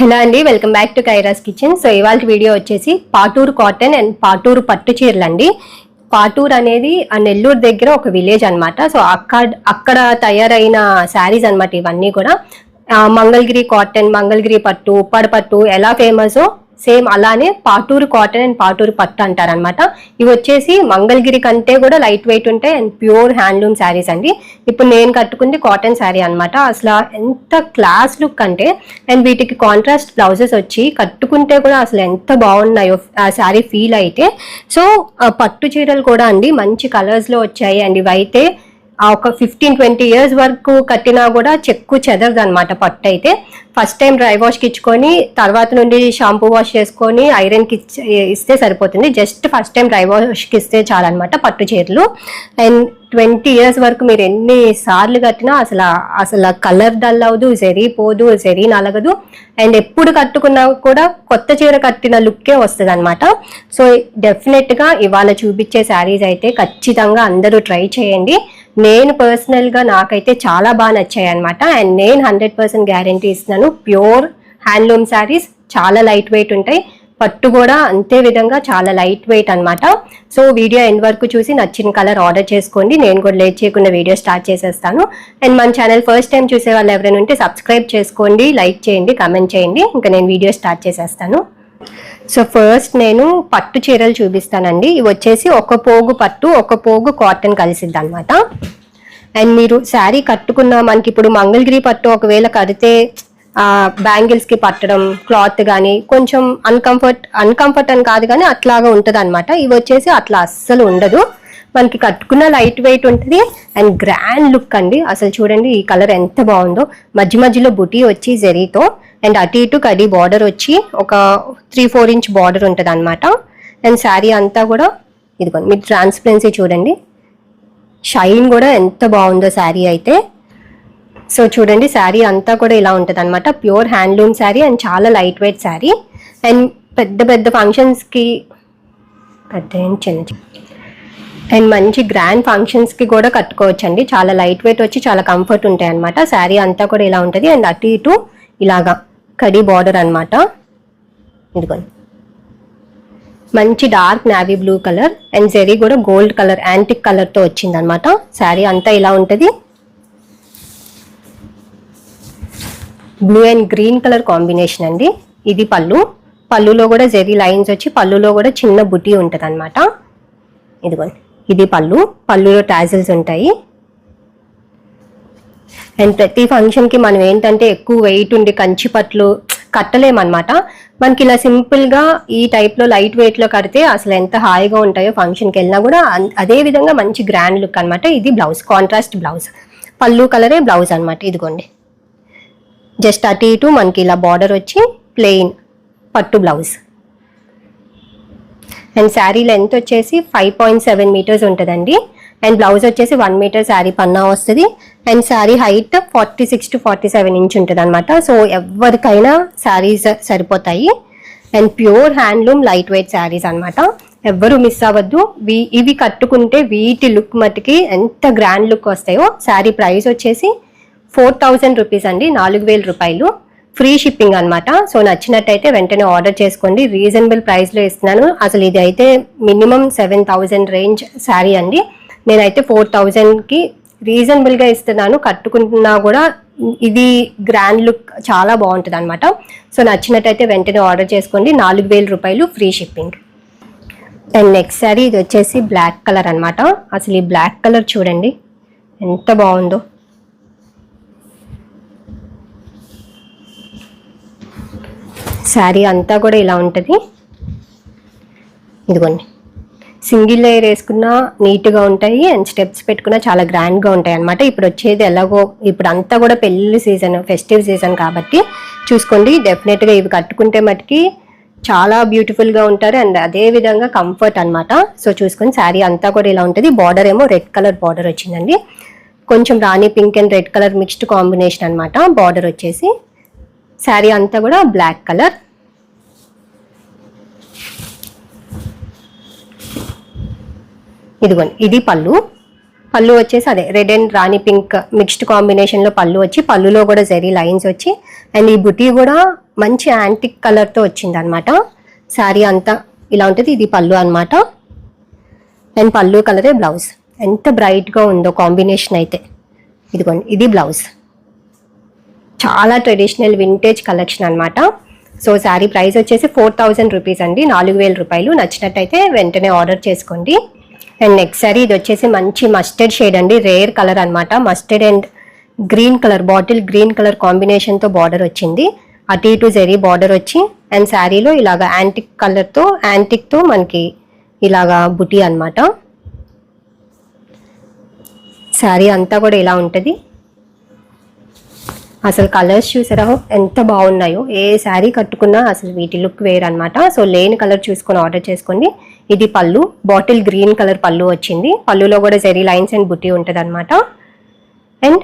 Hello అండి welcome back to Kairas kitchen. So ఇవాళ video వచ్చేసి పాటూరు కాటన్ అండ్ పాటూరు పట్టు చీరలు అండి. పాటూరు అనేది ఆ నెల్లూరు దగ్గర ఒక విలేజ్ అనమాట సో అక్కడ అక్కడ తయారైన శారీస్ అనమాట ఇవన్నీ కూడా. మంగళగిరి కాటన్ మంగళగిరి పట్టు ఉప్పాడ పట్టు ఎలా ఫేమస్ సేమ్ అలానే పాటూరు కాటన్ అండ్ పాటూరు పట్టు అంటారనమాట ఇవి వచ్చేసి మంగళగిరి కంటే కూడా లైట్ వెయిట్ ఉంటాయి అండ్ ప్యూర్ హ్యాండ్లూమ్ శారీస్ అండి. ఇప్పుడు నేను కట్టుకుంది కాటన్ శారీ అనమాట అసలు ఎంత క్లాస్ లుక్ అంటే అండ్ వీటికి కాంట్రాస్ట్ బ్లౌజెస్ వచ్చి కట్టుకుంటే కూడా అసలు ఎంత బాగున్నాయో ఆ శారీ ఫీల్ అయితే. సో ఆ పట్టు చీరలు కూడా అండి మంచి కలర్స్లో వచ్చాయి అండ్. ఇవైతే ఆ ఒక ఫిఫ్టీన్ ట్వంటీ ఇయర్స్ వరకు కట్టినా కూడా చెక్కు చెదరదు అనమాట పట్టు అయితే ఫస్ట్ టైం డ్రై వాష్కి ఇచ్చుకొని తర్వాత నుండి షాంపూ వాష్ చేసుకొని ఐరన్కి ఇస్తే సరిపోతుంది. జస్ట్ ఫస్ట్ టైం డ్రై వాష్కి ఇస్తే చాలన్నమాట పట్టు చీరలు. అండ్ ట్వంటీ ఇయర్స్ వరకు మీరు ఎన్ని సార్లు కట్టినా అసలు అసలు కలర్ డల్ అవ్వదు జరిపోదు పోదు నలగదు. అండ్ ఎప్పుడు కట్టుకున్నా కూడా కొత్త చీర కట్టిన లుక్కే వస్తుంది అనమాట సో డెఫినెట్గా ఇవాళ చూపించే శారీస్ అయితే ఖచ్చితంగా అందరూ ట్రై చేయండి. నేను పర్సనల్గా నాకైతే చాలా బాగా నచ్చాయి అనమాట అండ్ నేను హండ్రెడ్ పర్సెంట్ గ్యారంటీ ఇస్తున్నాను ప్యూర్ హ్యాండ్లూమ్ శారీస్ చాలా లైట్ వెయిట్ ఉంటాయి. పట్టు కూడా అంతే విధంగా చాలా లైట్ వెయిట్ అనమాట సో వీడియో ఎండ్ వరకు చూసి నచ్చిన కలర్ ఆర్డర్ చేసుకోండి. నేను కూడా లేట్ చేయకుండా వీడియో స్టార్ట్ చేసేస్తాను. అండ్ మన ఛానల్ ఫస్ట్ టైం చూసే వాళ్ళు ఎవరైనా ఉంటే సబ్స్క్రైబ్ చేసుకోండి లైక్ చేయండి కమెంట్ చేయండి. ఇంకా నేను వీడియో స్టార్ట్ చేసేస్తాను. సో ఫస్ట్ నేను పట్టు చీరలు చూపిస్తానండి. ఇవి వచ్చేసి ఒక పోగు పట్టు ఒక పోగు కాటన్ కలిసిద్ది అనమాట అండ్ మీరు శారీ కట్టుకున్న మనకి ఇప్పుడు మంగళగిరి పట్టు ఒకవేళ కడితే బ్యాంగిల్స్కి పట్టడం క్లాత్ కానీ కొంచెం అన్కంఫర్ట్ అన్కంఫర్ట్ అని కాదు కానీ అట్లాగా ఉంటుంది అనమాట ఇవి వచ్చేసి అట్లా అస్సలు ఉండదు. మనకి కట్టుకున్న లైట్ వెయిట్ ఉంటుంది. అండ్ గ్రాండ్ లుక్ అండి. అసలు చూడండి ఈ కలర్ ఎంత బాగుందో. మధ్య మధ్యలో బుటీ వచ్చి జెరీతో అండ్ అటు ఇటు కడి బార్డర్ వచ్చి ఒక త్రీ ఫోర్ ఇంచ్ బార్డర్ ఉంటుంది అనమాట అండ్ శారీ అంతా కూడా ఇదిగోండి మీరు ట్రాన్స్పరెన్సీ చూడండి. షైన్ కూడా ఎంత బాగుందో శారీ అయితే. సో చూడండి శారీ అంతా కూడా ఇలా ఉంటుంది అనమాట ప్యూర్ హ్యాండ్లూమ్ శారీ అండ్ చాలా లైట్ వెయిట్ శారీ. అండ్ పెద్ద పెద్ద ఫంక్షన్స్కి పెద్ద చిన్న అండ్ మంచి గ్రాండ్ ఫంక్షన్స్కి కూడా కట్టుకోవచ్చండి. చాలా లైట్ వెయిట్ వచ్చి చాలా కంఫర్ట్ ఉంటాయి అనమాట శారీ అంతా కూడా ఇలా ఉంటుంది. అండ్ అటు ఇటు ఇలాగా కడి బార్డర్ అనమాట ఇదిగోండి. మంచి dark navy blue colour and zari కూడా గోల్డ్ కలర్ యాంటిక్ కలర్తో వచ్చిందనమాట వచ్చింది అనమాట శారీ అంతా ఇలా ఉంటుంది. Blue and green colour combination అండి. ఇది పళ్ళు. పళ్ళులో కూడా జెరీ లైన్స్ వచ్చి పళ్ళులో కూడా చిన్న బుటీ ఉంటుంది అనమాట ఇదిగోండి. ఇది పళ్ళు. పళ్ళులో టాజిల్స్ ఉంటాయి. అండ్ ప్రతి ఫంక్షన్కి మనం ఏంటంటే ఎక్కువ వెయిట్ ఉండి కంచి పట్లు కట్టలేమన్నమాట. మనకి ఇలా సింపుల్గా ఈ టైప్లో లైట్ వెయిట్లో కడితే అసలు ఎంత హాయిగా ఉంటాయో ఫంక్షన్కి వెళ్ళినా కూడా అదే విధంగా మంచి గ్రాండ్ లుక్ అనమాట ఇది బ్లౌజ్ కాంట్రాస్ట్ బ్లౌజ్ పళ్ళు కలరే బ్లౌజ్ అనమాట ఇదిగోండి. జస్ట్ అటు ఇటు మనకి ఇలా బార్డర్ వచ్చి ప్లెయిన్ పట్టు బ్లౌజ్ అండ్ శారీ లెంత్ వచ్చేసి ఫైవ్ పాయింట్ సెవెన్ మీటర్స్ ఉంటుందండి. అండ్ బ్లౌజ్ వచ్చేసి వన్ మీటర్ శారీ పన్నా వస్తుంది. And saree height forty six to forty seven inch ఉంటుంది అనమాట సో ఎవరికైనా శారీస్ సరిపోతాయి. And pure handloom light weight sarees అనమాట ఎవ్వరు మిస్ అవ్వద్దు. వీ ఇవి కట్టుకుంటే వీటి లుక్ మట్టుకి ఎంత గ్రాండ్ లుక్ వస్తాయో శారీ ప్రైస్ వచ్చేసి ఫోర్ థౌజండ్ రూపీస్ అండి. నాలుగు వేల రూపాయలు. ఫ్రీ షిప్పింగ్ అనమాట సో నచ్చినట్టయితే వెంటనే ఆర్డర్ చేసుకోండి. రీజనబుల్ ప్రైస్లో ఇస్తున్నాను. అసలు ఇది అయితే minimum seven thousand range saree అండి. నేనైతే ఫోర్ థౌజండ్కి రీజనబుల్గా ఇస్తున్నాను. కట్టుకుంటున్నా కూడా ఇది గ్రాండ్ లుక్ చాలా బాగుంటుంది అనమాట సో నచ్చినట్టయితే వెంటనే ఆర్డర్ చేసుకోండి. నాలుగు వేల రూపాయలు free shipping. And next saree ఇది వచ్చేసి బ్లాక్ కలర్ అనమాట అసలు ఈ బ్లాక్ కలర్ చూడండి. ఎంత బాగుందో. శారీ అంతా కూడా ఇలా ఉంటుంది. ఇదిగోండి. సింగిల్ లేయర్ వేసుకున్నా నీట్గా ఉంటాయి అండ్ స్టెప్స్ పెట్టుకున్నా చాలా గ్రాండ్గా ఉంటాయి అనమాట ఇప్పుడు వచ్చేది ఎలాగో ఇప్పుడు అంతా కూడా పెళ్ళి సీజన్ ఫెస్టివ్ సీజన్ కాబట్టి చూసుకోండి. డెఫినెట్గా ఇవి కట్టుకుంటే మటుకి చాలా బ్యూటిఫుల్గా ఉంటారు అండ్ అదే విధంగా కంఫర్ట్ అనమాట సో చూసుకొని శారీ అంతా కూడా ఇలా ఉంటుంది. బార్డర్ ఏమో రెడ్ కలర్ బార్డర్ వచ్చిందండి. కొంచెం rani pink and red colour mixed combination అనమాట బార్డర్ వచ్చేసి శారీ అంతా కూడా బ్లాక్ కలర్. ఇదిగోండి ఇది పళ్ళు. పళ్ళు వచ్చేసి అదే red and Rani pink mixed కాంబినేషన్లో పళ్ళు వచ్చి పళ్ళులో కూడా జరీ లైన్స్ వచ్చి అండ్ ఈ బుటీ కూడా మంచి యాంటిక్ కలర్తో వచ్చింది అనమాట శారీ అంతా ఇలా ఉంటుంది ఇది పళ్ళు అనమాట. అండ్ పళ్ళు కలరే బ్లౌజ్. ఎంత బ్రైట్గా ఉందో కాంబినేషన్ అయితే. ఇదిగోండి ఇది బ్లౌజ్. చాలా ట్రెడిషనల్ వింటేజ్ కలెక్షన్ అనమాట. సో శారీ ప్రైస్ వచ్చేసి ఫోర్ థౌజండ్ రూపీస్ అండి. నాలుగు వేల రూపాయలు నచ్చినట్టయితే వెంటనే ఆర్డర్ చేసుకోండి. అండ్ నెక్స్ట్ సారీ ఇది వచ్చేసి మంచి మస్టర్డ్ షేడ్ అండి. రేర్ కలర్ అనమాట mustard and green colour bottle green colour కాంబినేషన్తో బార్డర్ వచ్చింది. అటు ఇటు జెరీ బార్డర్ వచ్చి అండ్ శారీలో ఇలాగ యాంటిక్ కలర్తో యాంటిక్తో మనకి ఇలాగా బుటీ అనమాట శారీ అంతా కూడా ఇలా ఉంటుంది. అసలు కలర్స్ చూసారా? ఎంత బాగున్నాయో. ఏ శారీ కట్టుకున్నా అసలు వీటి లుక్ వేరు అనమాట సో లేని కలర్ చూసుకొని ఆర్డర్ చేసుకోండి. ఇది పళ్ళు. బాటిల్ గ్రీన్ కలర్ పళ్ళు వచ్చింది. పళ్ళులో కూడా జెరీ లైన్స్ అండ్ బుట్టి ఉంటుంది అనమాట and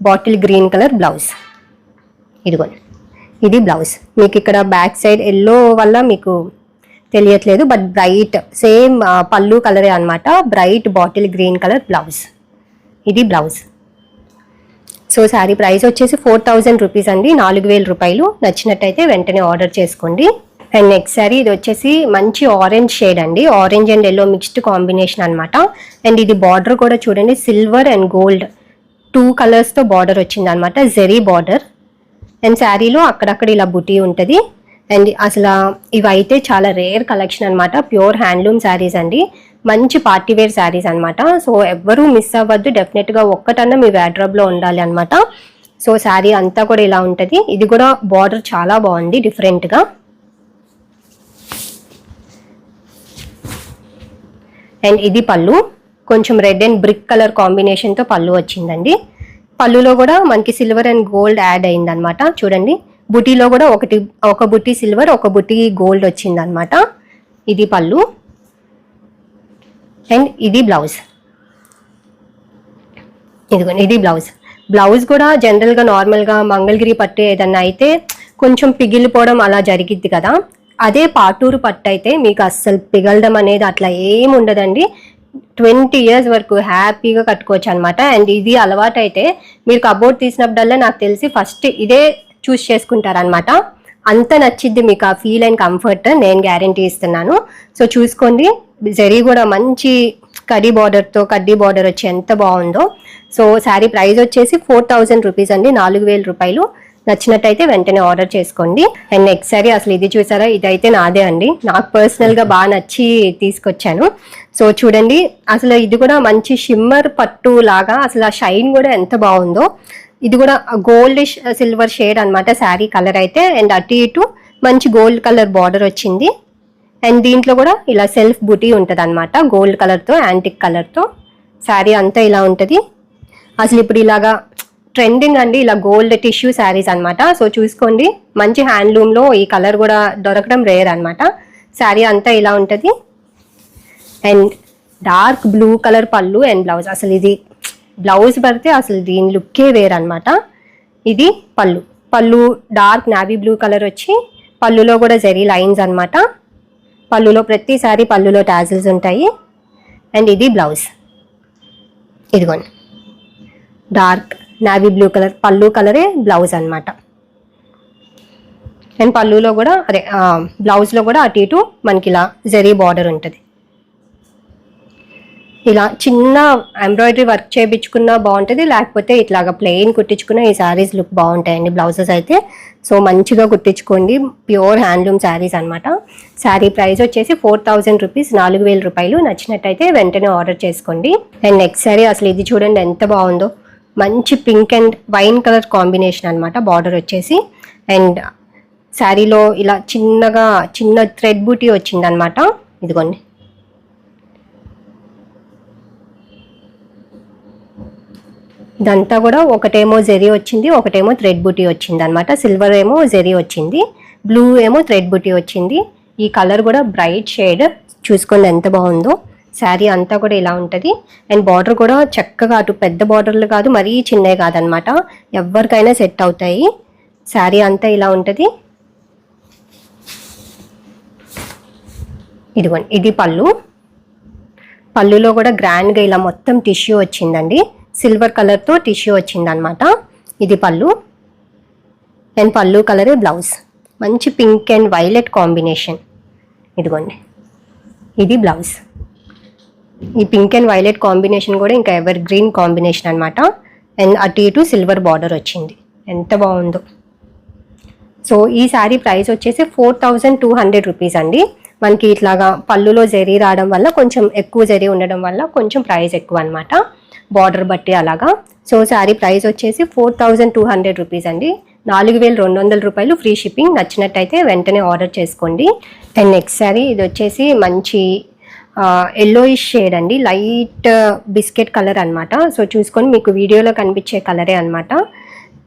bottle green colour blouse. ఇదిగో. ఇది బ్లౌజ్. మీకు ఇక్కడ బ్యాక్ సైడ్ ఎల్లో వల్ల మీకు తెలియట్లేదు బట్ బ్రైట్ సేమ్ పళ్ళు కలరే అనమాట bright bottle green colour blouse. ఇది బ్లౌజ్. సో శారీ ప్రైస్ వచ్చేసి ఫోర్ థౌజండ్ రూపీస్ అండి. నాలుగు వేల రూపాయలు. నచ్చినట్టయితే వెంటనే ఆర్డర్ చేసుకోండి. అండ్ నెక్స్ట్ శారీ ఇది వచ్చేసి మంచి ఆరెంజ్ షేడ్ అండి. Orange and yellow mixed combination అనమాట అండ్ ఇది బార్డర్ కూడా చూడండి. సిల్వర్ అండ్ గోల్డ్ టూ కలర్స్తో బార్డర్ వచ్చింది అనమాట జెరీ బార్డర్ అండ్ శారీలో అక్కడక్కడ ఇలా బుటీ ఉంటుంది. అండ్ అసలు ఇవైతే చాలా రేర్ కలెక్షన్ అన్నమాట. ప్యూర్ హ్యాండ్లూమ్ శారీస్ అండి. మంచి పార్టీ వేర్ శారీస్ అన్నమాట. సో ఎవ్వరూ మిస్ అవ్వద్దు. డెఫినెట్గా ఒక్కటన్నా మీ వ్యాడ్రాబ్లో ఉండాలి అనమాట సో శారీ అంతా కూడా ఇలా ఉంటుంది. ఇది కూడా బార్డర్ చాలా బాగుంది. డిఫరెంట్గా అండ్ ఇది పళ్ళు. కొంచెం రెడ్ అండ్ బ్రిక్ కలర్ కాంబినేషన్తో పళ్ళు వచ్చిందండి. పళ్ళులో కూడా మనకి సిల్వర్ అండ్ గోల్డ్ యాడ్ అయిందనమాట చూడండి. బుటీలో కూడా ఒకటి ఒక బుట్టి సిల్వర్ ఒక బుట్టి గోల్డ్ వచ్చిందనమాట ఇది పళ్ళు. అండ్ ఇది బ్లౌజ్. ఇదిగోండి ఇది బ్లౌజ్. బ్లౌజ్ కూడా జనరల్గా నార్మల్గా మంగళగిరి పట్టు ఏదన్నా అయితే కొంచెం పిగిలిపోవడం అలా జరిగిద్ది కదా. అదే పాటూరు పట్టు అయితే మీకు అస్సలు పిగలడం అనేది అట్లా ఏం ఉండదండి. ట్వంటీ ఇయర్స్ వరకు హ్యాపీగా కట్టుకోవచ్చు అనమాట అండ్ ఇది అలవాటు అయితే మీరు కబోర్డ్ తీసినప్పుడల్లా నాకు తెలిసి ఫస్ట్ ఇదే చూస్ చేసుకుంటారనమాట అంత నచ్చిద్ది మీకు ఆ ఫీల్ అండ్ కంఫర్ట్ నేను గ్యారంటీ ఇస్తున్నాను. సో చూసుకోండి. జరీ కూడా మంచి కడీ బార్డర్తో కడ్డీ బార్డర్ వచ్చి ఎంత బాగుందో. సో శారీ ప్రైస్ వచ్చేసి ఫోర్ థౌజండ్ రూపీస్ అండి. నాలుగు వేల రూపాయలు. నచ్చినట్టయితే వెంటనే ఆర్డర్ చేసుకోండి. అండ్ నెక్స్ట్ సారీ అసలు ఇది చూసారా? ఇదైతే నాదే అండి. నాకు పర్సనల్గా బాగా నచ్చి తీసుకొచ్చాను. సో చూడండి అసలు ఇది కూడా మంచి షిమ్మర్ పట్టు లాగా అసలు ఆ షైన్ కూడా ఎంత బాగుందో. ఇది కూడా గోల్డ్ సిల్వర్ షేడ్ అన్నమాట శారీ కలర్ అయితే. అండ్ అటు ఇటు మంచి గోల్డ్ కలర్ బార్డర్ వచ్చింది. అండ్ దీంట్లో కూడా ఇలా సెల్ఫ్ బుటీ ఉంటుంది అనమాట గోల్డ్ కలర్తో యాంటిక్ కలర్తో శారీ అంతా ఇలా ఉంటుంది. అసలు ఇప్పుడు ఇలాగా ట్రెండింగ్ అండి ఇలా గోల్డ్ టిష్యూ శారీస్ అనమాట సో చూసుకోండి మంచి హ్యాండ్లూమ్లో ఈ కలర్ కూడా దొరకడం రేర్ అనమాట శారీ అంతా ఇలా ఉంటుంది. అండ్ డార్క్ బ్లూ కలర్ పళ్ళు అండ్ బ్లౌజ్. అసలు ఇది బ్లౌజ్ పడితే అసలు దీని లుక్కే వేరనమాట ఇది పళ్ళు. పళ్ళు డార్క్ నావీ బ్లూ కలర్ వచ్చి పళ్ళులో కూడా జరీ లైన్స్ అనమాట పళ్ళులో ప్రతిసారి పళ్ళులో టాజిల్స్ ఉంటాయి. అండ్ ఇది బ్లౌజ్. ఇదిగోండి. డార్క్ నావీ బ్లూ కలర్ పళ్ళు కలరే బ్లౌజ్ అనమాట అండ్ పళ్ళులో కూడా అదే బ్లౌజ్లో కూడా అటు ఇటు మనకి ఇలా జరీ బార్డర్ ఉంటుంది. ఇలా చిన్న ఎంబ్రాయిడరీ వర్క్ చేయించుకున్నా బాగుంటుంది లేకపోతే ఇట్లాగ ప్లెయిన్ కుట్టించుకున్న ఈ శారీస్ లుక్ బాగుంటాయండి బ్లౌజెస్ అయితే. సో మంచిగా కుట్టించుకోండి ప్యూర్ హ్యాండ్లూమ్ శారీస్ అన్నమాట. శారీ ప్రైస్ వచ్చేసి ఫోర్ థౌజండ్ రూపీస్ నాలుగు వేల రూపాయలు. నచ్చినట్టయితే వెంటనే ఆర్డర్ చేసుకోండి. అండ్ నెక్స్ట్ శారీ అసలు ఇది చూడండి ఎంత బాగుందో. మంచి pink and wine colour combination అనమాట బార్డర్ వచ్చేసి. అండ్ శారీలో ఇలా చిన్నగా చిన్న థ్రెడ్ బూటీ వచ్చిందనమాట ఇదిగోండి. ఇదంతా కూడా ఒకటేమో జెరీ వచ్చింది ఒకటేమో థ్రెడ్ బూటీ వచ్చింది అనమాట సిల్వర్ ఏమో జెరీ వచ్చింది బ్లూ ఏమో థ్రెడ్ బుటీ వచ్చింది. ఈ కలర్ కూడా బ్రైట్ షేడ్. చూసుకోండి ఎంత బాగుందో. శారీ అంతా కూడా ఇలా ఉంటుంది. అండ్ బార్డర్ కూడా చక్కగా అటు పెద్ద బార్డర్లు కాదు మరీ చిన్నవి కాదనమాట ఎవరికైనా సెట్ అవుతాయి. శారీ అంతా ఇలా ఉంటుంది. ఇదిగోండి ఇది పళ్ళు. పళ్ళులో కూడా గ్రాండ్గా ఇలా మొత్తం టిష్యూ వచ్చిందండి. సిల్వర్ కలర్తో టిష్యూ వచ్చిందనమాట ఇది పళ్ళు. అండ్ పళ్ళు కలరే బ్లౌజ్. మంచి పింక్ అండ్ వైలెట్ కాంబినేషన్. ఇదిగోండి. ఇది బ్లౌజ్. ఈ పింక్ అండ్ వైలెట్ కాంబినేషన్ కూడా ఇంకా ఎవర్ గ్రీన్ కాంబినేషన్ అనమాట అండ్ అటు ఇటు సిల్వర్ బార్డర్ వచ్చింది. ఎంత బాగుందో. సో ఈ శారీ ప్రైస్ వచ్చేసి four thousand two hundred rupees అండి. మనకి ఇట్లాగా పళ్ళులో జరీ రావడం వల్ల కొంచెం ఎక్కువ జరీ ఉండడం వల్ల కొంచెం ప్రైస్ ఎక్కువ అనమాట బార్డర్ బట్టి అలాగా. సో శారీ ప్రైస్ వచ్చేసి four thousand two hundred rupees అండి. నాలుగు వేల రెండు వందల రూపాయలు ఫ్రీ షిప్పింగ్ నచ్చినట్టయితే వెంటనే ఆర్డర్ చేసుకోండి. అండ్ నెక్స్ట్ శారీ ఇది వచ్చేసి మంచి ఎల్లోయిష్ షేడ్ అండి. లైట్ బిస్కెట్ కలర్ అన్నమాట. సో చూసుకొని మీకు వీడియోలో కనిపించే కలరే అన్నమాట.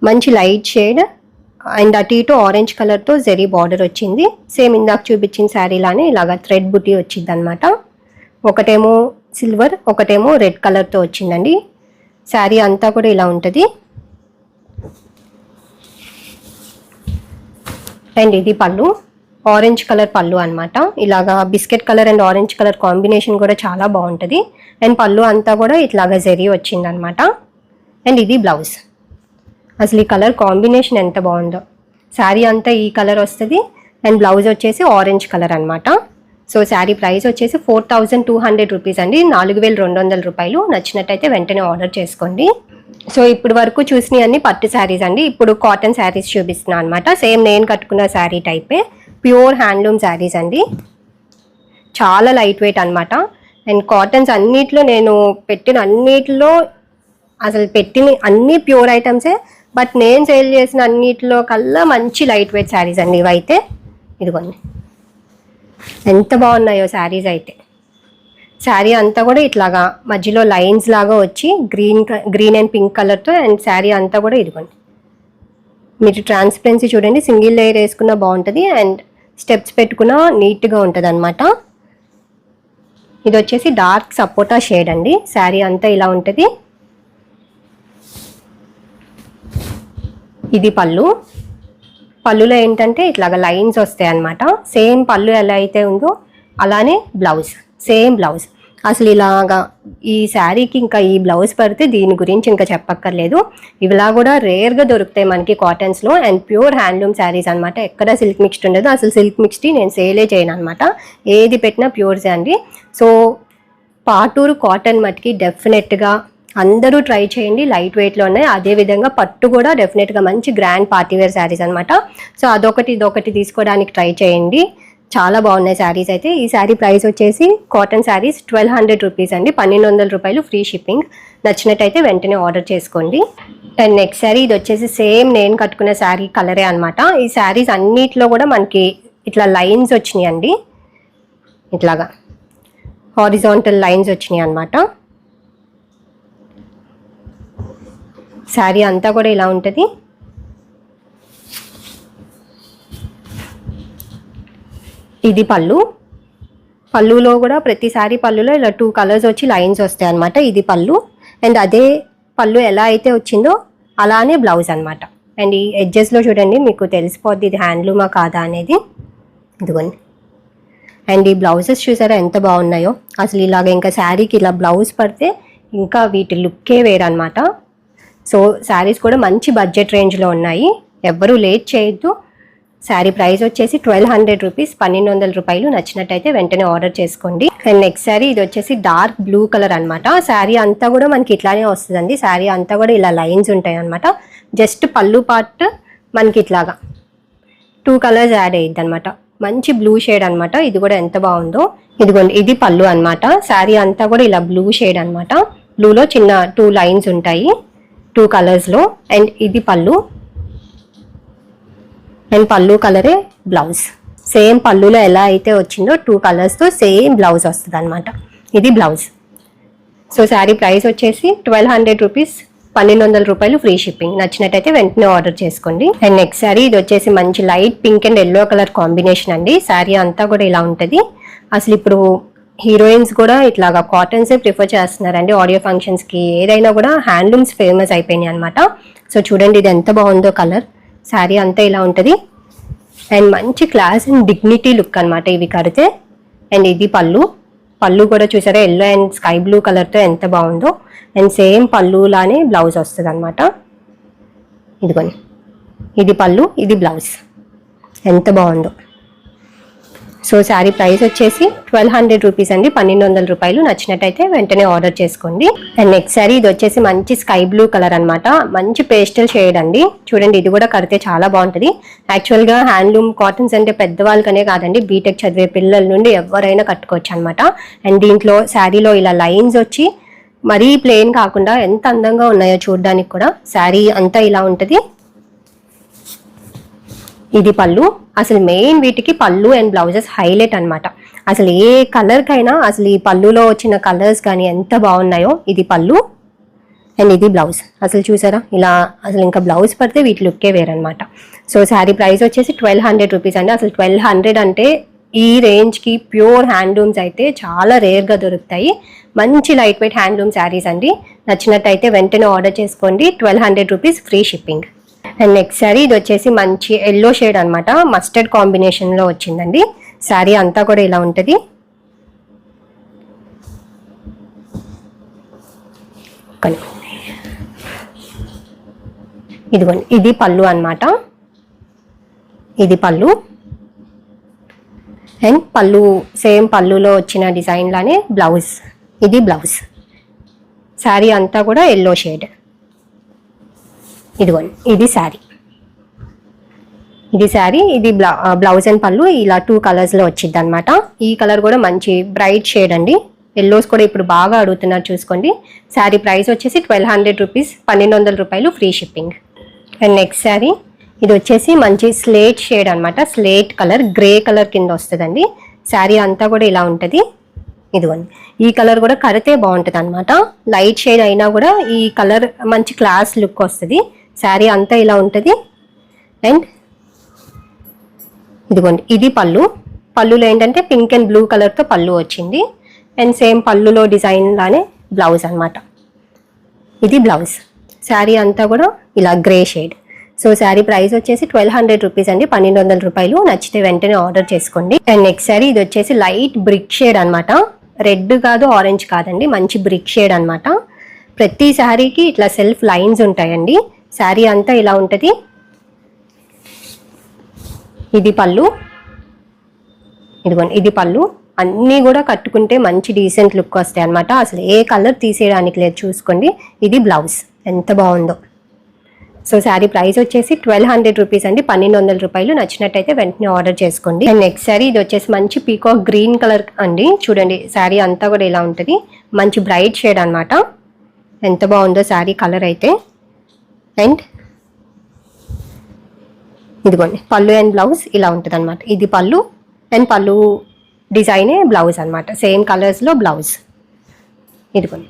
మంచి లైట్ షేడ్ అండ్ అటు ఇటు ఆరెంజ్ కలర్తో జెరీ బార్డర్ వచ్చింది. సేమ్ ఇందాక చూపించిన శారీలానే ఇలాగ థ్రెడ్ బుటీ వచ్చింది అనమాట ఒకటేమో సిల్వర్ ఒకటేమో రెడ్ కలర్తో వచ్చిందండి. శారీ అంతా కూడా ఇలా ఉంటుంది. అండ్ ఇది పళ్ళు. ఆరెంజ్ కలర్ పళ్ళు అనమాట ఇలాగా biscuit colour and orange colour combination కూడా చాలా బాగుంటుంది. అండ్ పళ్ళు అంతా కూడా ఇట్లాగా జెరీ వచ్చింది అనమాట అండ్ ఇది బ్లౌజ్ అసలు ఈ కలర్ కాంబినేషన్ ఎంత బాగుందో. శారీ అంతా ఈ కలర్ వస్తుంది. అండ్ బ్లౌజ్ వచ్చేసి ఆరెంజ్ కలర్ అనమాట సో శారీ ప్రైస్ వచ్చేసి four thousand two hundred rupees అండి. నాలుగు వేల రెండు వందల రూపాయలు. నచ్చినట్టయితే వెంటనే ఆర్డర్ చేసుకోండి. సో ఇప్పుడు వరకు చూసినవి అన్ని పట్టు శారీస్ అండి. ఇప్పుడు కాటన్ శారీస్ చూపిస్తున్నాను అనమాట సేమ్ నేను కట్టుకున్న శారీ టైపే ప్యూర్ హ్యాండ్లూమ్ శారీస్ అండి. చాలా లైట్ వెయిట్ అనమాట అండ్ కాటన్స్ అన్నిట్లో నేను పెట్టిన అన్నిట్లో అసలు పెట్టిన అన్ని ప్యూర్ ఐటమ్సే బట్ నేను సేల్ చేసిన అన్నిటిలో కల్లా మంచి లైట్ వెయిట్ శారీస్ అండి ఇవైతే. ఇదిగోండి. ఎంత బాగున్నాయో శారీస్ అయితే. శారీ అంతా కూడా ఇట్లాగా మధ్యలో లైన్స్ లాగా వచ్చి గ్రీన్ గ్రీన్ అండ్ పింక్ కలర్తో అండ్ శారీ అంతా కూడా ఇదిగోండి. మీరు ట్రాన్స్పరెన్సీ చూడండి సింగిల్ లేయర్ వేసుకున్న బాగుంటుంది అండ్ స్టెప్స్ పెట్టుకున్నా నీట్గా ఉంటుంది అనమాట ఇది వచ్చేసి డార్క్ సపోటా షేడ్ అండి. శారీ అంతా ఇలా ఉంటుంది. ఇది పళ్ళు. పళ్ళులో ఏంటంటే ఇట్లాగా లైన్స్ వస్తాయి అన్నమాట సేమ్ పళ్ళు ఎలా అయితే ఉందో అలానే బ్లౌజ్. Same blouse. అసలు ఇలాగా ఈ శారీకి ఇంకా ఈ బ్లౌజ్ పడితే దీని గురించి ఇంకా చెప్పక్కర్లేదు. ఇవిలా కూడా రేర్గా దొరుకుతాయి మనకి కాటన్స్లో అండ్ ప్యూర్ హ్యాండ్లూమ్ శారీస్ అనమాట ఎక్కడ సిల్క్ మిక్స్డ్ ఉండదు. అసలు సిల్క్ మిక్స్డ్ నేను సేలే చేయను అనమాట ఏది పెట్టినా ప్యూర్సే అండి సో పాటూరు కాటన్ మట్టికి డెఫినెట్గా అందరూ ట్రై చేయండి. లైట్ వెయిట్లో ఉన్నాయి. అదేవిధంగా పట్టు కూడా డెఫినెట్గా మంచి గ్రాండ్ పార్టీవేర్ శారీస్ అనమాట సో అదొకటి ఇదొకటి తీసుకోవడానికి ట్రై చేయండి. చాలా బాగున్నాయి శారీస్ అయితే. ఈ శారీ ప్రైస్ వచ్చేసి cotton sarees twelve hundred rupees అండి. పన్నెండు వందల రూపాయలు ఫ్రీ షిప్పింగ్. నచ్చినట్టయితే వెంటనే ఆర్డర్ చేసుకోండి. అండ్ నెక్స్ట్ శారీ ఇది వచ్చేసి సేమ్ నేను కట్టుకున్న శారీ కలరే అనమాట ఈ శారీస్ అన్నిట్లో కూడా మనకి ఇట్లా లైన్స్ వచ్చినాయి అండి ఇట్లాగా హారిజాంటల్ లైన్స్ వచ్చినాయి అనమాట శారీ అంతా కూడా ఇలా ఉంటుంది. ఇది పళ్ళు. పళ్ళులో కూడా ప్రతిసారి పళ్ళులో ఇలా టూ కలర్స్ వచ్చి లైన్స్ వస్తాయి అనమాట ఇది పళ్ళు. అండ్ అదే పళ్ళు ఎలా అయితే వచ్చిందో అలానే బ్లౌజ్ అనమాట అండ్ ఈ ఎడ్జెస్లో చూడండి మీకు తెలిసిపోద్ది ఇది హ్యాండ్లూమా కాదా అనేది. ఇదిగోండి. అండ్ ఈ బ్లౌజెస్ చూసారా ఎంత బాగున్నాయో. అసలు ఇలాగ ఇంకా శారీకి ఇలా బ్లౌజ్ పడితే ఇంకా వీటి లుక్కే వేరనమాట సో శారీస్ కూడా మంచి బడ్జెట్ రేంజ్లో ఉన్నాయి. ఎవ్వరూ లేట్ చేయొద్దు. శారీ ప్రైస్ వచ్చేసి ట్వెల్వ్ హండ్రెడ్ రూపీస్ పన్నెండు వందల రూపాయలు. నచ్చినట్టయితే వెంటనే ఆర్డర్ చేసుకోండి. అండ్ నెక్స్ట్ శారీ ఇది వచ్చేసి డార్క్ బ్లూ కలర్ అనమాట శారీ అంతా కూడా మనకి ఇట్లానే వస్తుందండి. శారీ అంతా కూడా ఇలా లైన్స్ ఉంటాయి అనమాట జస్ట్ పళ్ళు పార్ట్ మనకి ఇట్లాగా టూ కలర్స్ యాడ్ అయ్యిద్ది అనమాట మంచి బ్లూ షేడ్ అనమాట ఇది కూడా ఎంత బాగుందో. ఇదిగోండి ఇది పళ్ళు అన్నమాట. శారీ అంతా కూడా ఇలా బ్లూ షేడ్ అనమాట బ్లూలో చిన్న టూ లైన్స్ ఉంటాయి టూ కలర్స్లో. అండ్ ఇది పళ్ళు. అండ్ పళ్ళు కలరే బ్లౌజ్ సేమ్ పళ్ళులో ఎలా అయితే వచ్చిందో టూ కలర్స్తో సేమ్ బ్లౌజ్ వస్తుంది అనమాట ఇది బ్లౌజ్ సో శారీ ప్రైస్ వచ్చేసి ట్వెల్వ్ హండ్రెడ్ రూపీస్ పన్నెండు వందల రూపాయలు ఫ్రీ షిప్పింగ్ నచ్చినట్టయితే వెంటనే ఆర్డర్ చేసుకోండి. అండ్ నెక్స్ట్ శారీ ఇది వచ్చేసి మంచి light pink and yellow colour combination అండి. శారీ అంతా కూడా ఇలా ఉంటుంది. అసలు ఇప్పుడు హీరోయిన్స్ కూడా ఇట్లాగా కాటన్సే ప్రిఫర్ చేస్తున్నారండి. ఆడియో ఫంక్షన్స్కి ఏదైనా కూడా హ్యాండ్లూమ్స్ ఫేమస్ అయిపోయినాయి అనమాట సో చూడండి ఇది ఎంత బాగుందో కలర్ శారీ అంతా ఇలా ఉంటుంది. అండ్ మంచి క్లాస్ అండ్ డిగ్నిటీ లుక్ అన్నమాట ఇవి కడితే. అండ్ ఇది పళ్ళు. పళ్ళు కూడా చూసారా? ఎల్లో అండ్ స్కై బ్లూ కలర్తో ఎంత బాగుందో. అండ్ సేమ్ పళ్ళులానే బ్లౌజ్ వస్తుంది అనమాట ఇదిగోని ఇది పళ్ళు ఇది బ్లౌజ్ ఎంత బాగుందో. సో శారీ ప్రైస్ వచ్చేసి ట్వెల్వ్ హండ్రెడ్ రూపీస్ అండి. పన్నెండు వందల రూపాయలు నచ్చినట్టయితే వెంటనే ఆర్డర్ చేసుకోండి. అండ్ నెక్స్ట్ శారీ ఇది వచ్చేసి మంచి స్కై బ్లూ కలర్ అనమాట మంచి పేస్టల్ షేడ్ అండి. చూడండి ఇది కూడా కడితే చాలా బాగుంటుంది. యాక్చువల్గా హ్యాండ్లూమ్ కాటన్స్ అంటే పెద్దవాళ్ళకనే కాదండి. బీటెక్ చదివే పిల్లల నుండి ఎవరైనా కట్టుకోవచ్చు అనమాట అండ్ దీంట్లో శారీలో ఇలా లైన్స్ వచ్చి మరీ ప్లెయిన్ కాకుండా ఎంత అందంగా ఉన్నాయో చూడడానికి కూడా శారీ అంతా ఇలా ఉంటుంది. ఇది పళ్ళు. అసలు మెయిన్ వీటికి పళ్ళు అండ్ బ్లౌజెస్ హైలైట్ అనమాట అసలు ఏ కలర్కైనా అసలు ఈ పళ్ళులో వచ్చిన కలర్స్ కానీ ఎంత బాగున్నాయో ఇది పళ్ళు అండ్ ఇది బ్లౌజ్. అసలు చూసారా? ఇలా అసలు ఇంకా బ్లౌజ్ పడితే వీటి లుక్కే వేరనమాట సో శారీ ప్రైస్ వచ్చేసి ట్వెల్వ్ హండ్రెడ్ రూపీస్ అండి. అసలు ట్వెల్వ్ హండ్రెడ్ అంటే ఈ రేంజ్కి ప్యూర్ హ్యాండ్లూమ్స్ అయితే చాలా రేర్గా దొరుకుతాయి. మంచి లైట్ వెయిట్ హ్యాండ్లూమ్ శారీస్ అండి. నచ్చినట్టయితే వెంటనే ఆర్డర్ చేసుకోండి. Twelve hundred rupees free shipping. And next sari ఇది వచ్చేసి మంచి ఎల్లో షేడ్ అనమాట మస్టర్డ్ కాంబినేషన్లో వచ్చిందండి. శారీ అంతా కూడా ఇలా ఉంటుంది. ఇదిగోండి ఇది పళ్ళు అన్నమాట. ఇది పళ్ళు. అండ్ పళ్ళు సేమ్ పళ్ళులో వచ్చిన డిజైన్లానే బ్లౌజ్. ఇది బ్లౌజ్. శారీ అంతా కూడా ఎల్లో షేడ్ ఇదిగోండి ఇది శారీ. ఇది శారీ ఇది బ్లౌజ్ అండ్ పళ్ళు ఇలా టూ కలర్స్లో వచ్చింది అనమాట ఈ కలర్ కూడా మంచి బ్రైట్ షేడ్ అండి. ఎల్లోస్ కూడా ఇప్పుడు బాగా అడుగుతున్నారు చూసుకోండి. శారీ ప్రైస్ వచ్చేసి ట్వెల్వ్ హండ్రెడ్ రూపీస్ పన్నెండు వందల రూపాయలు free shipping and next sari ఇది వచ్చేసి మంచి స్లేట్ షేడ్ అనమాట స్లేట్ కలర్ గ్రే కలర్ కింద వస్తుందండి. శారీ అంతా కూడా ఇలా ఉంటుంది. ఇదిగోండి ఈ కలర్ కూడా కడితే బాగుంటుంది అనమాట లైట్ షేడ్ అయినా కూడా ఈ కలర్ మంచి క్లాస్ లుక్ వస్తుంది. శారీ అంతా ఇలా ఉంటుంది. అండ్ ఇదిగోండి ఇది పళ్ళు. పళ్ళులో ఏంటంటే పింక్ అండ్ బ్లూ కలర్తో పళ్ళు వచ్చింది. అండ్ సేమ్ పళ్ళులో డిజైన్ లానే బ్లౌజ్ అనమాట ఇది బ్లౌజ్. శారీ అంతా కూడా ఇలా grey shade. So sari price వచ్చేసి ట్వెల్వ్ హండ్రెడ్ రూపీస్ అండి. పన్నెండు వందల రూపాయలు. నచ్చితే వెంటనే ఆర్డర్ చేసుకోండి. అండ్ నెక్స్ట్ శారీ ఇది వచ్చేసి లైట్ బ్రిక్ షేడ్ అనమాట రెడ్ కాదు ఆరెంజ్ కాదండి. మంచి బ్రిక్ షేడ్ అనమాట ప్రతి శారీకి ఇట్లా సెల్ఫ్ లైన్స్ ఉంటాయండి. శారీ అంతా ఇలా ఉంటుంది. ఇది పళ్ళు. ఇదిగోండి ఇది పళ్ళు. అన్నీ కూడా కట్టుకుంటే మంచి డీసెంట్ లుక్ వస్తాయి అనమాట అసలు ఏ కలర్ తీసేయడానికి లేదు చూసుకోండి. ఇది బ్లౌజ్ ఎంత బాగుందో. సో శారీ ప్రైస్ వచ్చేసి ట్వెల్వ్ హండ్రెడ్ రూపీస్ అండి. పన్నెండు వందల రూపాయలు. నచ్చినట్టయితే వెంటనే ఆర్డర్ చేసుకోండి. అండ్ నెక్స్ట్ శారీ ఇది వచ్చేసి మంచి పీకాక్ గ్రీన్ కలర్ అండి. చూడండి శారీ అంతా కూడా ఇలా ఉంటుంది. మంచి బ్రైట్ షేడ్ అనమాట ఎంత బాగుందో శారీ కలర్ అయితే. అండ్ ఇదిగోండి పళ్ళు అండ్ బ్లౌజ్ ఇలా ఉంటుంది అనమాట ఇది పళ్ళు అండ్ పళ్ళు డిజైనే బ్లౌజ్ అనమాట సేమ్ కలర్స్లో బ్లౌజ్. ఇదిగోండి.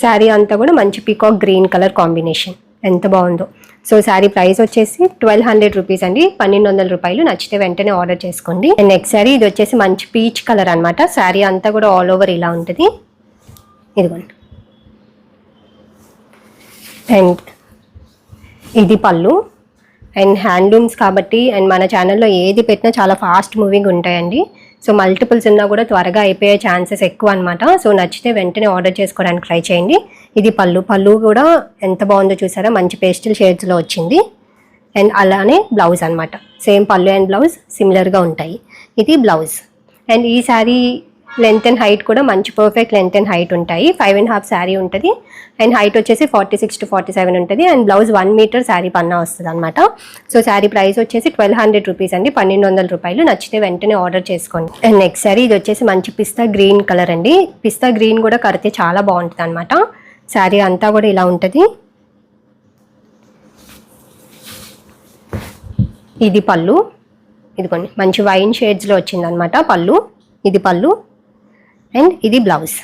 శారీ అంతా కూడా మంచి పీకాక్ గ్రీన్ కలర్ కాంబినేషన్. ఎంత బాగుందో. సో శారీ ప్రైస్ వచ్చేసి ట్వెల్వ్ హండ్రెడ్ రూపీస్ అండి. పన్నెండు వందల రూపాయలు. నచ్చితే వెంటనే ఆర్డర్ చేసుకోండి. అండ్ నెక్స్ట్ శారీ ఇది వచ్చేసి మంచి పీచ్ కలర్ అనమాట శారీ అంతా కూడా ఆల్ ఓవర్ ఇలా ఉంటుంది. ఇదిగోండి. అండ్ ఇది పళ్ళు అండ్ హ్యాండ్లూమ్స్ కాబట్టి అండ్ మన ఛానల్లో ఏది పెట్టినా చాలా ఫాస్ట్ మూవింగ్ ఉంటాయండి. సో మల్టిపుల్స్ ఉన్నా కూడా త్వరగా అయిపోయే ఛాన్సెస్ ఎక్కువ అనమాట సో నచ్చితే వెంటనే ఆర్డర్ చేసుకోవడానికి ట్రై చేయండి. ఇది పళ్ళు. పళ్ళు కూడా ఎంత బాగుందో చూసారా? మంచి పేస్టల్ షేడ్స్లో వచ్చింది. అండ్ అలానే బ్లౌజ్ అనమాట సేమ్ పళ్ళు అండ్ బ్లౌజ్ సిమిలర్గా ఉంటాయి. ఇది బ్లౌజ్ అండ్ ఈ శారీ లెంత్ అండ్ హైట్ కూడా మంచి పర్ఫెక్ట్ లెంత్ అండ్ హైట్ ఉంటాయి. ఫైవ్ అండ్ హాఫ్ శారీ ఉంటుంది. అండ్ హైట్ వచ్చేసి forty six to forty seven ఉంటుంది. And blouse one metre sari పన్నా వస్తుంది అనమాట సో శారీ ప్రైస్ వచ్చేసి ట్వెల్వ్ హండ్రెడ్ రూపీస్ అండి. పన్నెండు వందల రూపాయలు. నచ్చితే వెంటనే ఆర్డర్ చేసుకోండి. అండ్ నెక్స్ట్ శారీ ఇది వచ్చేసి మంచి పిస్తా గ్రీన్ కలర్ అండి. పిస్తా గ్రీన్ కూడా కడితే చాలా బాగుంటుంది అనమాట శారీ అంతా కూడా ఇలా ఉంటుంది. ఇది పళ్ళు. ఇదిగోండి. మంచి వైన్ షేడ్స్లో వచ్చింది అనమాట పళ్ళు. ఇది పళ్ళు. అండ్ ఇది బ్లౌజ్.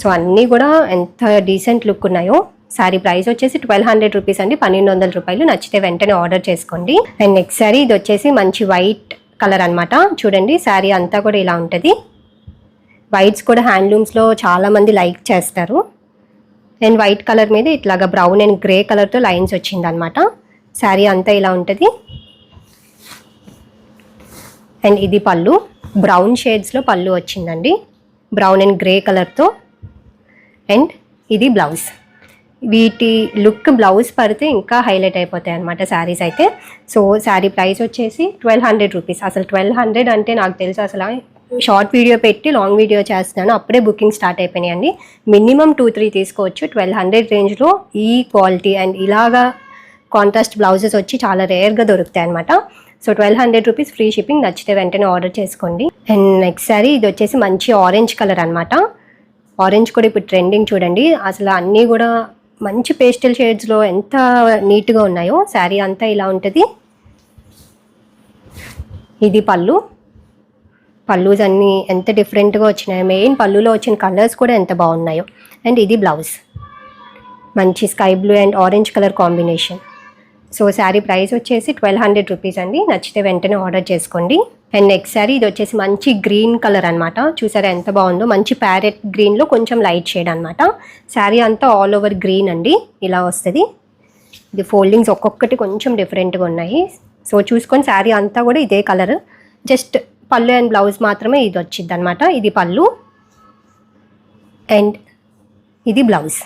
సో అన్నీ కూడా ఎంత డీసెంట్ లుక్ ఉన్నాయో శారీ ప్రైస్ వచ్చేసి ట్వెల్వ్ హండ్రెడ్ రూపీస్ అండి. పన్నెండు వందల రూపాయలు. నచ్చితే వెంటనే ఆర్డర్ చేసుకోండి. అండ్ నెక్స్ట్ శారీ ఇది వచ్చేసి మంచి వైట్ కలర్ అనమాట చూడండి శారీ అంతా కూడా ఇలా ఉంటుంది. వైట్స్ కూడా హ్యాండ్లూమ్స్లో చాలామంది లైక్ చేస్తారు. అండ్ వైట్ కలర్ మీద ఇట్లాగా బ్రౌన్ అండ్ గ్రే కలర్తో లైన్స్ వచ్చింది అనమాట శారీ అంతా ఇలా ఉంటుంది. అండ్ ఇది పళ్ళు. బ్రౌన్ షేడ్స్లో పళ్ళు వచ్చిందండి. బ్రౌన్ అండ్ గ్రే కలర్తో అండ్ ఇది బ్లౌజ్. వీటి లుక్ బ్లౌజ్ పడితే ఇంకా హైలైట్ అయిపోతాయి అనమాట శారీస్ అయితే. సో శారీ ప్రైస్ వచ్చేసి ట్వెల్వ్ హండ్రెడ్ రూపీస్. అసలు ట్వెల్వ్ హండ్రెడ్ అంటే నాకు తెలుసు అసలు. షార్ట్ వీడియో పెట్టి లాంగ్ వీడియో చేస్తున్నాను. అప్పుడే బుకింగ్ స్టార్ట్ అయిపోయినాయండి మినిమం టూ త్రీ తీసుకోవచ్చు. ట్వెల్వ్ హండ్రెడ్ రేంజ్లో ఈ క్వాలిటీ అండ్ ఇలాగా కాంట్రాస్ట్ బ్లౌజెస్ వచ్చి చాలా రేర్గా దొరుకుతాయి అనమాట so twelve hundred rupees free shipping నచ్చితే వెంటనే ఆర్డర్ చేసుకోండి. అండ్ నెక్స్ట్ సారీ ఇది వచ్చేసి మంచి ఆరెంజ్ కలర్ అనమాట ఆరెంజ్ కూడా ఇప్పుడు ట్రెండింగ్ చూడండి. అసలు అన్నీ కూడా మంచి పేస్టల్ షేడ్స్లో ఎంత నీట్గా ఉన్నాయో శారీ అంతా ఇలా ఉంటుంది. ఇది పళ్ళు. పళ్ళుస్ అన్నీ ఎంత డిఫరెంట్గా వచ్చినాయో మెయిన్ పళ్ళులో వచ్చిన కలర్స్ కూడా ఎంత బాగున్నాయో. అండ్ ఇది బ్లౌజ్ మంచి sky blue and orange colour combination so sari price వచ్చేసి ట్వెల్వ్ హండ్రెడ్ రూపీస్ అండి. నచ్చితే వెంటనే ఆర్డర్ చేసుకోండి. అండ్ నెక్స్ట్ శారీ ఇది వచ్చేసి మంచి గ్రీన్ కలర్ అనమాట చూసారా ఎంత బాగుందో? మంచి ప్యారెట్ గ్రీన్లో కొంచెం లైట్ షేడ్ అనమాట శారీ అంతా ఆల్ ఓవర్ గ్రీన్ అండి. ఇలా వస్తుంది. ఇది ఫోల్డింగ్స్ ఒక్కొక్కటి కొంచెం డిఫరెంట్గా ఉన్నాయి. సో చూసుకొని శారీ అంతా కూడా ఇదే కలర్. జస్ట్ పళ్ళు అండ్ బ్లౌజ్ మాత్రమే ఇది వచ్చింది అనమాట ఇది పళ్ళు. అండ్ ఇది బ్లౌజ్.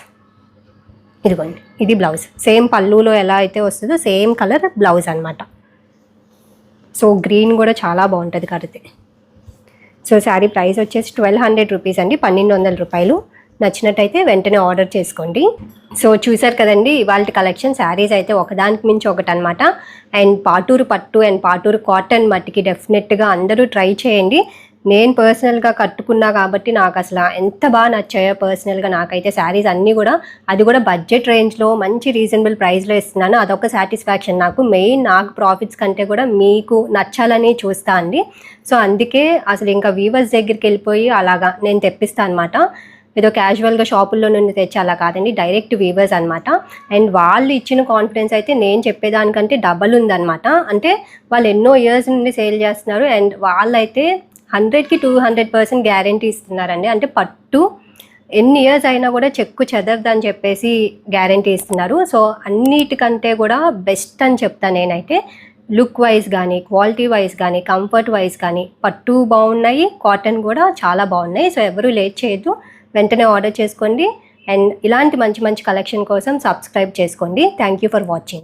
ఇదిగోండి ఇది బ్లౌజ్. సేమ్ పళ్ళులో ఎలా అయితే వస్తుందో సేమ్ కలర్ బ్లౌజ్ అనమాట సో గ్రీన్ కూడా చాలా బాగుంటుంది కడితే సో శారీ ప్రైస్ వచ్చేసి ట్వెల్వ్ హండ్రెడ్ రూపీస్ అండి పన్నెండు వందల రూపాయలు. నచ్చినట్టయితే వెంటనే ఆర్డర్ చేసుకోండి. సో చూసారు కదండి ఇవాళ కలెక్షన్ శారీస్ అయితే ఒకదానికి మించి ఒకటి అనమాట అండ్ పాటూరు పట్టు అండ్ పాటూరు కాటన్ మట్టికి డెఫినెట్గా అందరూ ట్రై చేయండి. నేను పర్సనల్గా కట్టుకున్నా కాబట్టి నాకు అసలు ఎంత బాగా నచ్చాయో పర్సనల్గా నాకైతే శారీస్ అన్నీ కూడా అది కూడా బడ్జెట్ రేంజ్లో మంచి రీజనబుల్ ప్రైస్లో ఇస్తున్నాను. అదొక సాటిస్ఫాక్షన్ నాకు మెయిన్ నాకు ప్రాఫిట్స్ కంటే కూడా మీకు నచ్చాలని చూస్తా అండి. సో అందుకే అసలు ఇంకా వీవర్స్ దగ్గరికి వెళ్ళిపోయి అలాగా నేను తెప్పిస్తాను అనమాట ఏదో క్యాజువల్గా షాపుల్లో నుండి తెచ్చి అలా కాదండి డైరెక్ట్ వీవర్స్ అనమాట అండ్ వాళ్ళు ఇచ్చిన కాన్ఫిడెన్స్ అయితే నేను చెప్పేదానికంటే డబల్ ఉందనమాట అంటే వాళ్ళు ఎన్నో ఇయర్స్ నుండి సేల్ చేస్తున్నారు. అండ్ వాళ్ళైతే హండ్రెడ్కి టూ హండ్రెడ్ పర్సెంట్ గ్యారంటీ ఇస్తున్నారండి. అంటే పట్టు ఎన్ని ఇయర్స్ అయినా కూడా చెక్కు చెదరదని చెప్పేసి గ్యారంటీ ఇస్తున్నారు. సో అన్నిటికంటే కూడా బెస్ట్ అని చెప్తాను నేనైతే లుక్ వైజ్ కానీ క్వాలిటీ వైజ్ కానీ కంఫర్ట్ వైజ్ కానీ పట్టు బాగున్నాయి కాటన్ కూడా చాలా బాగున్నాయి. సో ఎవరు లేట్ చేయొద్దు. వెంటనే ఆర్డర్ చేసుకోండి. అండ్ ఇలాంటి మంచి మంచి కలెక్షన్ కోసం సబ్స్క్రైబ్ చేసుకోండి. Thank you for watching